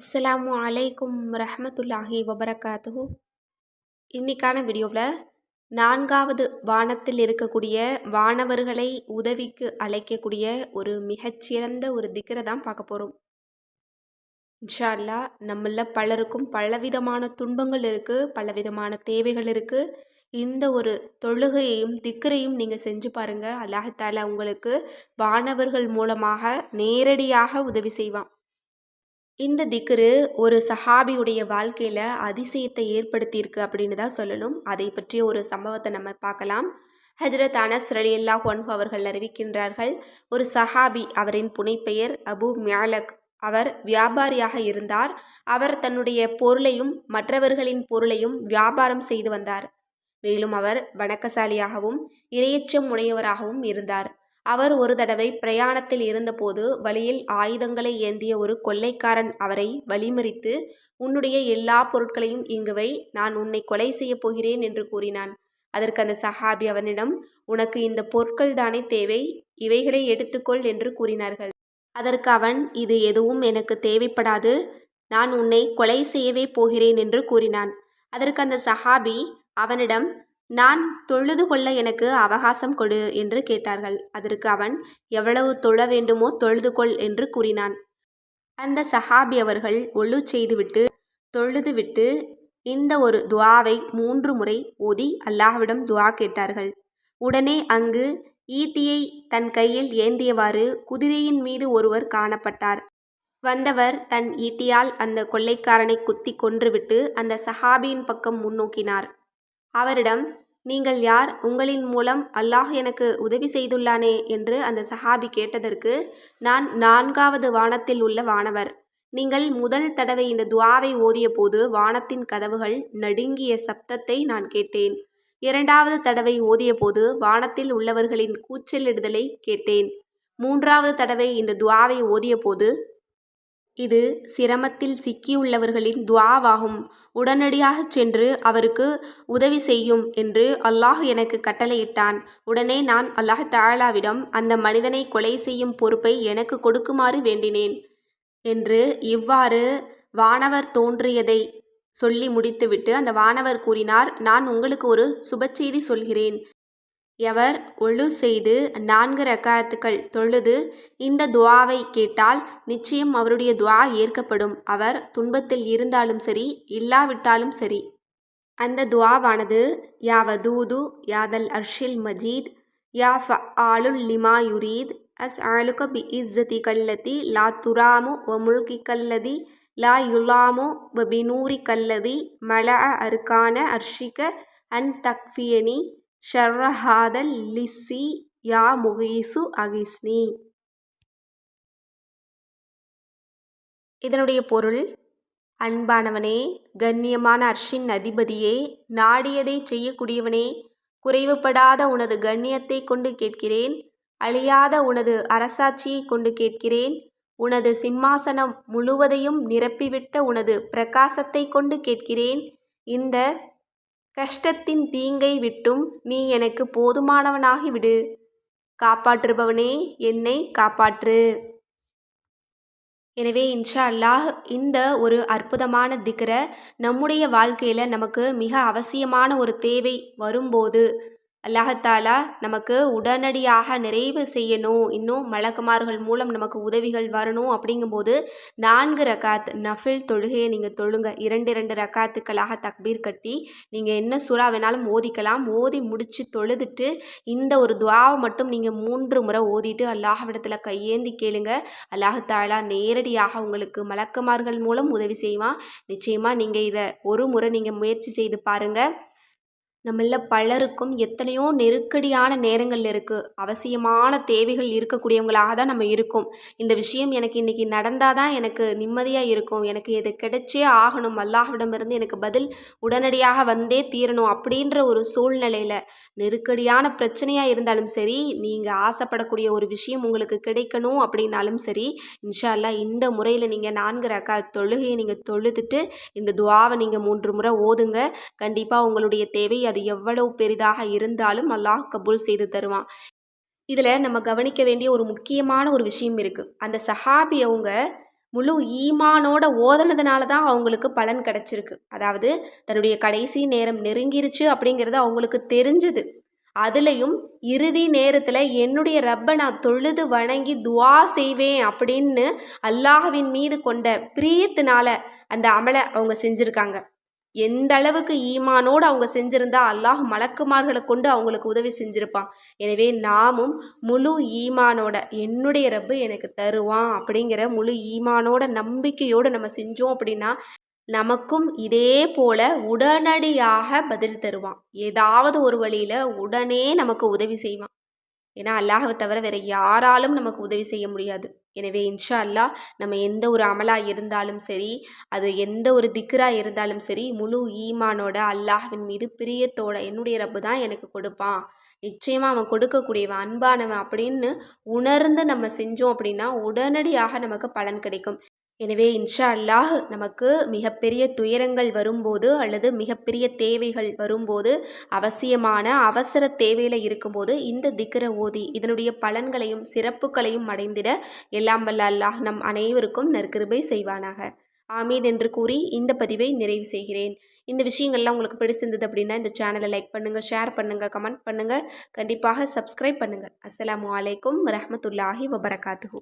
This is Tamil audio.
அஸ்லாமு அலைக்கும் ரஹமத்துல்லாஹி வபரகாத்து இன்னைக்கான வீடியோவில் நான்காவது வானத்தில் இருக்கக்கூடிய வானவர்களை உதவிக்கு அழைக்கக்கூடிய ஒரு மிகச்சிறந்த ஒரு திக்கரை தான் பார்க்க போகிறோம் இன்ஷால்லா நம்மள பலருக்கும் பலவிதமான துன்பங்கள் இருக்குது பலவிதமான தேவைகள் இருக்குது இந்த ஒரு தொழுகையையும் திக்கரையும் நீங்கள் செஞ்சு பாருங்கள் அல்லாஹத்தால உங்களுக்கு வானவர்கள் மூலமாக நேரடியாக உதவி செய்வான். இந்த திக்ரு ஒரு சஹாபியுடைய வாழ்க்கையில் அதிசயத்தை ஏற்படுத்தியிருக்கு அப்படின்னு தான் சொல்லணும். அதை பற்றிய ஒரு சம்பவத்தை நம்ம பார்க்கலாம். ஹஜரத் அனஸ் ரலி அல்லாஹ் ஒன்ஹு அவர்கள் அறிவிக்கின்றார்கள் ஒரு சஹாபி அவரின் புனைப்பெயர் அபு மியாலக் அவர் வியாபாரியாக இருந்தார். அவர் தன்னுடைய பொருளையும் மற்றவர்களின் பொருளையும் வியாபாரம் செய்து வந்தார். மேலும் அவர் வணக்கசாலியாகவும் இரையச்சம் உடையவராகவும் இருந்தார். அவர் ஒரு தடவை பிரயாணத்தில் இருந்தபோது வழியில் ஆயுதங்களை ஏந்திய ஒரு கொள்ளைக்காரன் அவரை வழிமறித்து உன்னுடைய எல்லா பொருட்களையும் இங்கு வை நான் உன்னை கொலை செய்யப் போகிறேன் என்று கூறினான். அதற்கு அந்த சஹாபி அவனிடம் உனக்கு இந்த பொருட்கள் தானே தேவை இவைகளை எடுத்துக்கொள் என்று கூறினார்கள். அதற்கு அவன் இது எதுவும் எனக்கு தேவைப்படாது நான் உன்னை கொலை செய்யவே போகிறேன் என்று கூறினான். அதற்கு அந்த சஹாபி அவனிடம் நான் தொழுது கொள்ள எனக்கு அவகாசம் கொடு என்று கேட்டார்கள். அதற்கு அவன் எவ்வளவு தொழ வேண்டுமோ தொழுது கொள் என்று கூறினான். அந்த சஹாபி அவர்கள் ஒழு செய்துவிட்டு தொழுதுவிட்டு இந்த ஒரு துவாவை மூன்று முறை ஓதி அல்லாஹ்விடம் துவா கேட்டார்கள். உடனே அங்கு ஈட்டியை தன் கையில் ஏந்தியவாறு குதிரையின் மீது ஒருவர் காணப்பட்டார். வந்தவர் தன் ஈட்டியால் அந்த கொள்ளைக்காரனை குத்தி கொன்றுவிட்டு அந்த சஹாபியின் பக்கம் முன்னோக்கினார். அவரிடம் நீங்கள் யார்? உங்களின் மூலம் அல்லாஹ் எனக்கு உதவி செய்துள்ளானே? என்று அந்த சஹாபி கேட்டதற்கு நான் நான்காவது வானத்தில் உள்ள வானவர். நீங்கள் முதல் தடவை இந்த துவாவை ஓதிய போது வானத்தின் கதவுகள் நடுங்கிய சப்தத்தை நான் கேட்டேன். இரண்டாவது தடவை ஓதிய போது வானத்தில் உள்ளவர்களின் கூச்சலிடுதலை கேட்டேன். மூன்றாவது தடவை இந்த துவாவை ஓதிய போது இது சிரமத்தில் சிக்கியுள்ளவர்களின் துவாவாகும். உடனடியாகச் சென்று அவருக்கு உதவி செய்யும் என்று அல்லாஹ் எனக்கு கட்டளையிட்டான். உடனே நான் அல்லாஹ் தாலாவிடம் அந்த மனிதனை கொலை செய்யும் பொறுப்பை எனக்கு கொடுக்குமாறு வேண்டினேன் என்று இவ்வாறு வானவர் தோன்றியதை சொல்லி முடித்துவிட்டு அந்த வானவர் கூறினார் நான் உங்களுக்கு ஒரு சுபச்செய்தி சொல்கிறேன். எவர் ஒழு செய்து நான்கு ரக்காத்துக்கள் தொழுது இந்த துவாவை கேட்டால் நிச்சயம் அவருடைய துவா ஏற்கப்படும். அவர் துன்பத்தில் இருந்தாலும் சரி இல்லாவிட்டாலும் சரி. அந்த துவாவானது யா வதூது யாதல் அர்ஷில் மஜீத் யா ஃப ஆலுல் லிமா யுரீத் அஸ் ஆலுக பி இஸ்ஸதி கல்லதி லா துராமு ஒ முல்கி கல்லதி லா யுலாமு வ பினூரி கல்லதி மல அருக்கான அர்ஷிக அன் தக்ஃபியனி ஷர்ரஹாதல் லிஸ்ஸி யா முகீசு அகிஸ்னி. இதனுடைய பொருள் அன்பானவனே கண்ணியமான அர்ஷின் அதிபதியே நாடியதை செய்யக்கூடியவனே குறைவுபடாத உனது கண்ணியத்தை கொண்டு கேட்கிறேன் அழியாத உனது அரசாட்சியை கொண்டு கேட்கிறேன் உனது சிம்மாசனம் முழுவதையும் நிரப்பிவிட்ட உனது பிரகாசத்தை கொண்டு கேட்கிறேன் இந்த கஷ்டத்தின் தீங்கை விட்டும் நீ எனக்கு போதுமானவனாகி விடு காப்பாற்றுபவனே என்னை காப்பாற்று. எனவே இன்ஷா அல்லாஹ் இந்த ஒரு அற்புதமான திக்கரை நம்முடைய வாழ்க்கையில் நமக்கு மிக அவசியமான ஒரு தேவை வரும்போது அல்லாஹத்தாலா நமக்கு உடனடியாக நிறைவு செய்யணும். இன்னும் மலக்குமார்கள் மூலம் நமக்கு உதவிகள் வரணும். அப்படிங்கும்போது நான்கு ரக்காத் நஃபில் தொழுகையை நீங்கள் தொழுங்க. இரண்டு இரண்டு ரக்காத்துக்களாக தக்பீர் கட்டி நீங்கள் என்ன சுறா வேணாலும் ஓதிக்கலாம். ஓதி முடித்து தொழுதுட்டு இந்த ஒரு துவாவை மட்டும் நீங்கள் மூன்று முறை ஓதிட்டு அல்லாஹ்விடத்தில் கையேந்தி கேளுங்க. அல்லாஹத்தாலா நேரடியாக உங்களுக்கு மலக்குமார்கள் மூலம் உதவி செய்வான். நிச்சயமாக நீங்கள் இதை ஒரு முறை நீங்கள் முயற்சி செய்து பாருங்கள் நம்மள பலருக்கும் எத்தனையோ நெருக்கடியான நேரங்கள் இருக்குது அவசியமான தேவைகள் இருக்கக்கூடியவங்களாக தான் நம்ம இருக்கோம். இந்த விஷயம் எனக்கு இன்றைக்கி நடந்தால் தான் எனக்கு நிம்மதியாக இருக்கும். எனக்கு இது கிடைச்சே ஆகணும். அல்லாஹ்விடமிருந்து எனக்கு பதில் உடனடியாக வந்தே தீரணும் அப்படின்ற ஒரு சூழ்நிலையில் நெருக்கடியான பிரச்சனையாக இருந்தாலும் சரி நீங்கள் ஆசைப்படக்கூடிய ஒரு விஷயம் உங்களுக்கு கிடைக்கணும் அப்படின்னாலும் சரி இன்ஷா இந்த முறையில் நீங்கள் நான்கு ரக்கா தொழுகையை நீங்கள் தொழுதுட்டு இந்த துவாவை நீங்கள் மூன்று முறை ஓதுங்க. கண்டிப்பாக உங்களுடைய தேவை அது எவ்வளவு பெரிதாக இருந்தாலும் அல்லாஹ் கபூல் செய்து தருவான். இதில் நம்ம கவனிக்க வேண்டிய ஒரு முக்கியமான ஒரு விஷயம் இருக்குது அந்த சஹாபி அவங்க முழு ஈமானோட ஓதுனதுனால தான் அவங்களுக்கு பலன் கிடச்சிருக்கு. அதாவது தன்னுடைய கடைசி நேரம் நெருங்கிருச்சு அப்படிங்கிறது அவங்களுக்கு தெரிஞ்சுது. அதுலேயும் இறுதி நேரத்தில் என்னுடைய ரப்பை நான் தொழுது வணங்கி துவா செய்வேன் அப்படின்னு அல்லாஹ்வின் மீது கொண்ட பிரியத்தினால அந்த அமலை அவங்க செஞ்சுருக்காங்க. எந்த அளவுக்கு ஈமானோடு அவங்க செஞ்சுருந்தா அல்லாஹ் மலக்குமார்களை கொண்டு அவங்களுக்கு உதவி செஞ்சுருப்பான். எனவே நாமும் முழு ஈமானோட என்னுடைய ரப்பு எனக்கு தருவான் அப்படிங்கிற முழு ஈமானோட நம்பிக்கையோடு நம்ம செஞ்சோம் அப்படின்னா நமக்கும் இதே போல உடனடியாக பதில் தருவான். ஏதாவது ஒரு வழியில் உடனே நமக்கு உதவி செய்வான். ஏன்னா அல்லாஹை தவிர வேறு யாராலும் நமக்கு உதவி செய்ய முடியாது. எனவே இன்ஷா அல்லாஹ் நம்ம எந்த ஒரு அமலாக இருந்தாலும் சரி அது எந்த ஒரு திக்ராக இருந்தாலும் சரி முழு ஈமானோட அல்லாஹ்வின் மீது பிரியத்தோட என்னுடைய ரப்பு தான் எனக்கு கொடுப்பான். நிச்சயமாக அவன் கொடுக்கக்கூடியவன் அன்பானவன் அப்படின்னு உணர்ந்து நம்ம செஞ்சோம் அப்படின்னா உடனடியாக நமக்கு பலன் கிடைக்கும். எனவே இன்ஷா அல்லாஹ் நமக்கு மிகப்பெரிய துயரங்கள் வரும்போது அல்லது மிகப்பெரிய தேவைகள் வரும்போது அவசியமான அவசர தேவையில் இருக்கும்போது இந்த திக்கர ஓதி இதனுடைய பலன்களையும் சிறப்புகளையும் அடைந்திட எல்லாம் வல்ல அல்லாஹ் நம் அனைவருக்கும் நற்கிருபை செய்வானாக. ஆமீன் என்று கூறி இந்த பதிவை நிறைவு செய்கிறேன். இந்த விஷயங்கள்லாம் உங்களுக்கு பிடிச்சிருந்தது அப்படின்னா இந்த சேனலை லைக் பண்ணுங்கள் ஷேர் பண்ணுங்கள் கமெண்ட் பண்ணுங்கள் கண்டிப்பாக சப்ஸ்கிரைப் பண்ணுங்கள் அஸ்லாம் வலைக்கம் வரமத்துல்லாஹி வபரகாத்து